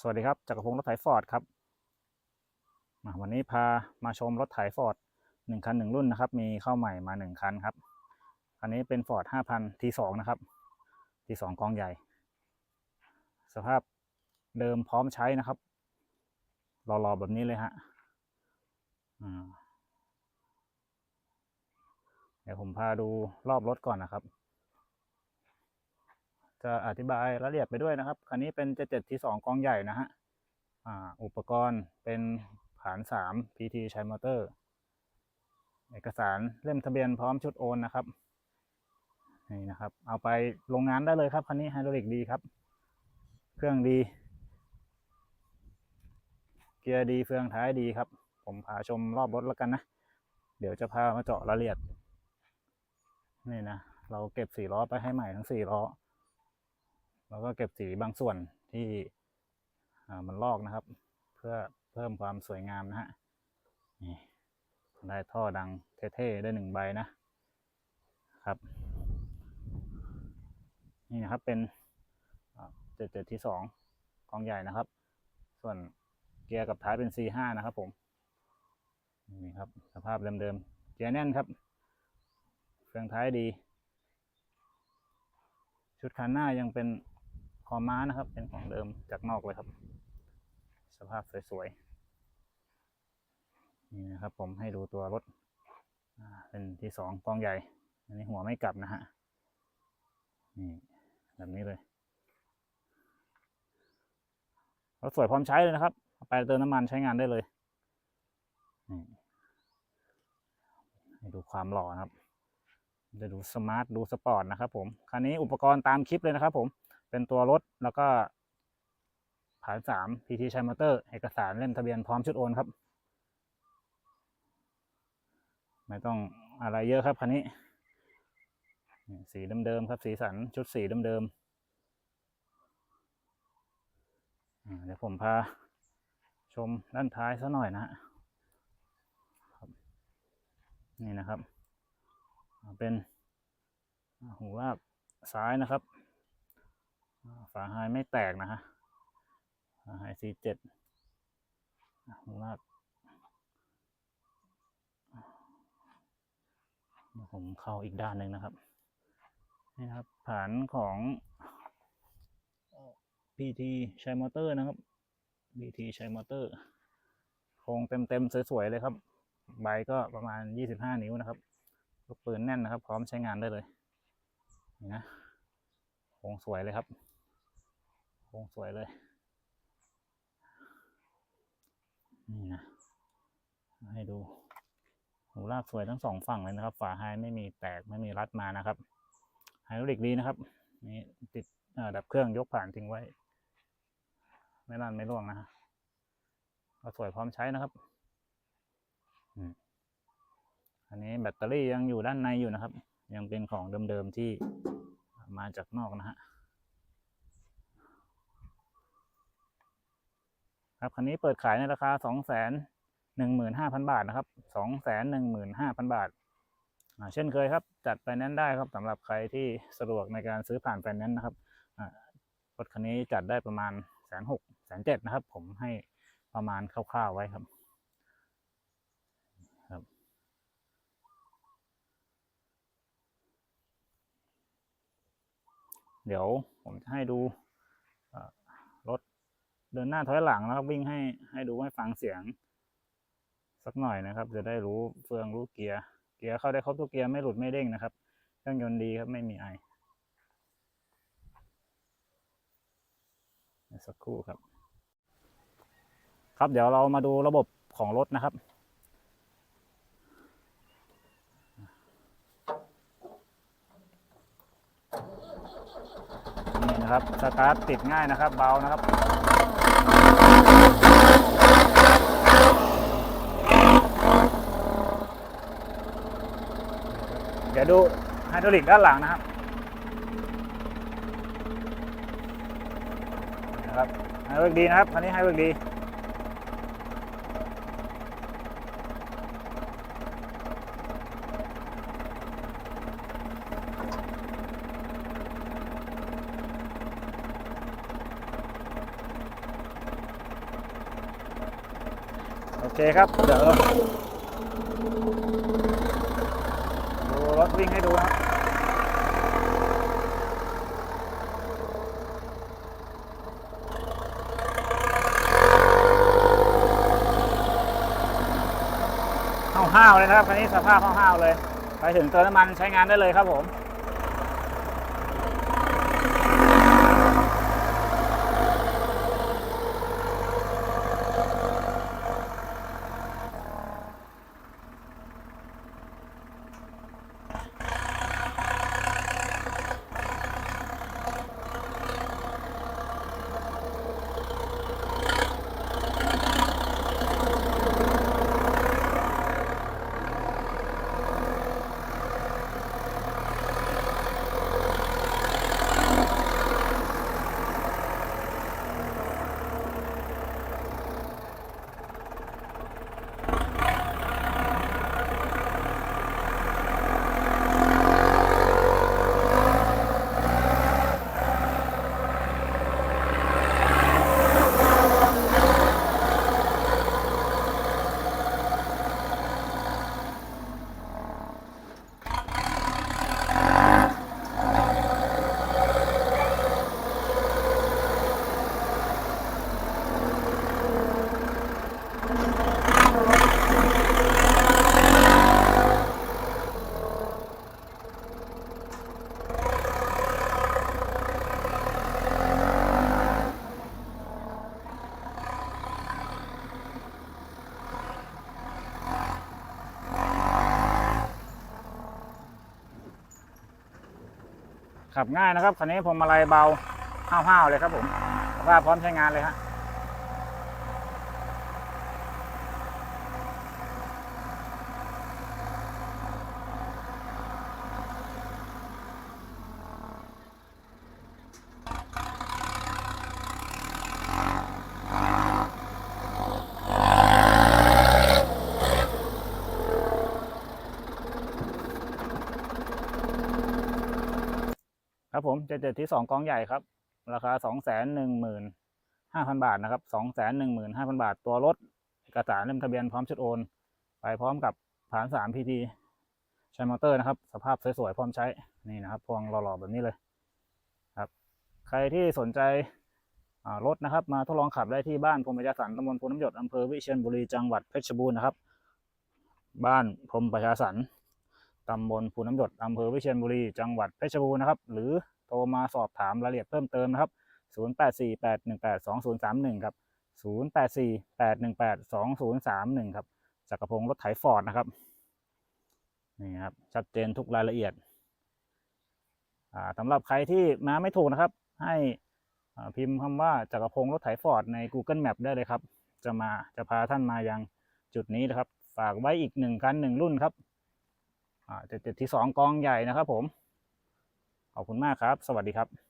สวัสดีครับจักรพงศ์รถไถฟอร์ดครับมาวันนี้พามาชมรถไถฟอร์ดหนึ่งคันหนึ่งรุ่นนะครับ มีเข้าใหม่มาหนึ่งคันครับคันนี้เป็นฟอร์ดห้าพันทีสองนะครับทีสองกองใหญ่ สภาพเดิมพร้อมใช้นะครับรอๆแบบนี้เลยฮะเดี๋ยวผมพาดูรอบรถก่อนนะครับ จะอธิบายรายละเอียดไปด้วยนะครับคันนี้เป็นเจ็ดเจ็ดที่สองกองใหญ่นะฮะอุปกรณ์เป็นผานสาม PT ใช้มอเตอร์ เอกสารเล่มทะเบียนพร้อมชุดโอนนะครับนี่นะครับ เอาไปโรงงานได้เลยครับคันนี้ไฮดรอลิกดีครับ เครื่องดี เกียร์ดีเฟืองท้ายดีครับ ผมพาชมรอบรถแล้วกันนะ เดี๋ยวจะพามาเจาะรายละเอียดนี่นะ เราเก็บสี่ล้อไปให้ใหม่ทั้งสี่ล้อ แล้วก็เก็บสีบางส่วนที่มันลอกนะครับ เพื่อเพิ่มความสวยงามนะฮะนี่ได้ท่อดังเท่ๆได้หนึ่งใบนะครับ นี่นะครับเป็นเจ็ดเจ็ดที่สองกองใหญ่นะครับ ส่วนเกียร์กับท้ายเป็น C5 นะครับผมนี่ครับสภาพเดิมๆเกียร์แน่นครับเครื่องท้ายดี ชุดคันหน้ายังเป็น คอม้านะครับ เป็นของเดิมจากนอกเลยครับ สภาพสวยๆนี่นะครับ ผมให้ดูตัวรถเป็นที่สองกองใหญ่ อันนี้หัวไม่กลับนะฮะนี่แบบนี้เลยรถสวยพร้อมใช้เลยนะครับไปเติมน้ำมันใช้งานได้เลยนี่ให้ดูความหล่อครับจะดูสมาร์ทดูสปอร์ตนะครับผมคันนี้อุปกรณ์ตามคลิปเลยนะครับผม เป็นตัวรถแล้วก็ผ่านสาม PT ชัยมอเตอร์เอกสารเล่มทะเบียนพร้อมชุดโอนครับ ไม่ต้องอะไรเยอะครับคันนี้ สีเดิมๆครับสีสันชุดสีเดิมๆเดี๋ยวผมพาชมด้านท้ายซะหน่อยนะฮะครับนี่นะครับ เป็นหูลากซ้ายนะครับ ฝาไฮไม่แตกนะฮะฝาไฮ C7 อ่าหูลากเดี๋ยวผมเข้าอีกด้านหนึ่งนะครับ นี่ครับฐานของ PT ใช้มอเตอร์นะครับ PT ใช้มอเตอร์โครงเต็มๆ สวย ๆ เลยครับ ใบก็ประมาณ 25 นิ้วนะครับ ลูกปืนแน่นนะครับ พร้อมใช้งานได้เลย นี่นะโครงสวยเลยครับ งสวยเลย นี่นะ ให้ดูหูลากสวยทั้งสองฝั่งเลยนะครับ ฝาไฮไม่มีแตกไม่มีรัดมานะครับไฮดรอลิกดีนะครับ นี่ติดดับเครื่องยกผ่านทิ้งไว้ ไม่ลั่นไม่ร่วงนะก็สวยพร้อมใช้นะครับอันนี้แบตเตอรี่ยังอยู่ด้านในอยู่นะครับ ยังเป็นของเดิมๆที่มาจากนอกนะฮะ ครับคันนี้เปิดขายในราคาสองแสนหนึ่งหมื่นห้าพันบาทนะครับสองแสนหนึ่งหมื่นห้าพันบาทเช่นเคยครับ จัดไฟแนนซ์ได้ครับสำหรับใครที่สะดวกในการซื้อผ่านไฟแนนซ์นะครับรถคันนี้จัดได้ประมาณแสนหกแสนเจ็ดนะครับ ผมให้ประมาณคร่าวๆไว้ครับเดี๋ยวผมจะให้ดูรถ เดินหน้าถอยหลังนะครับวิ่งให้ให้ดูให้ฟังเสียง สักหน่อยนะครับ จะได้รู้เฟืองรู้เกียร์เกียร์เข้าได้ครบทุกเกียร์ไม่หลุดไม่เด้งนะครับเครื่องยนต์ดีครับไม่มีไอสักครู่ครับ ครับเดี๋ยวเรามาดูระบบของรถนะครับ นะครับ สตาร์ทติดง่ายนะครับ เบานะครับ เดี๋ยวดูไฮดรอลิกด้านหลังนะครับนี่นะครับไฮดรอลิกดีนะครับคันนี้ไฮดรอลิกดี โอเคครับเดี๋ยวดูรถวิ่งให้ดูนะครับห้าวๆเลยนะครับคันนี้สภาพห้าวๆเลย ไปถึงเติมน้ำมันใช้งานได้เลยครับผม ขับง่ายนะครับคันนี้ผมาลัยเบาห้าวๆเลยครับผมสภาพพร้อมใช้งานเลยฮะ ครับผมเจ็ดเจ็ดที่สองกองใหญ่ครับ ราคาสองแสนหนึ่งหมื่นห้าพันบาทนะครับสองแสนหนึ่งหมื่นห้าพันบาท ตัวรถเอกสารเล่มทะเบียนพร้อมชุดโอน ไปพร้อมกับฐานสามพีทีใช้มอเตอร์นะครับ สภาพสวยๆพร้อมใช้ นี่นะครับ พวงหล่อๆแบบนี้เลยครับ ใครที่สนใจรถนะครับ มาทดลองขับได้ที่บ้านพรมประชาสรรตำบลพูน้ำหยดอำเภอวิเชียรบุรีจังหวัดเพชรบูรณ์นะครับ บ้านพรมประชาสรร ตำบลภูน้ำหยดอำเภอวิเชียรบุรี จังหวัดเพชรบูรณ์นะครับ หรือโทรมาสอบถามรายละเอียดเพิ่มเติมนะครับ 0848182031 ครับ 0848182031 ครับจักรพงศ์รถไถฟอร์ดนะครับ นี่ครับ ชัดเจนทุกรายละเอียดสำหรับใครที่มาไม่ถูกนะครับ ให้พิมพ์คำว่าจักรพงศ์รถไถฟอร์ดใน Google Map ได้เลยครับ จะมาจะพาท่านมายังจุดนี้นะครับ ฝากไว้อีกหนึ่งคันหนึ่งรุ่นครับ เจ็ดเจ็ดที่สองกองใหญ่นะครับผม ขอบคุณมากครับ สวัสดีครับ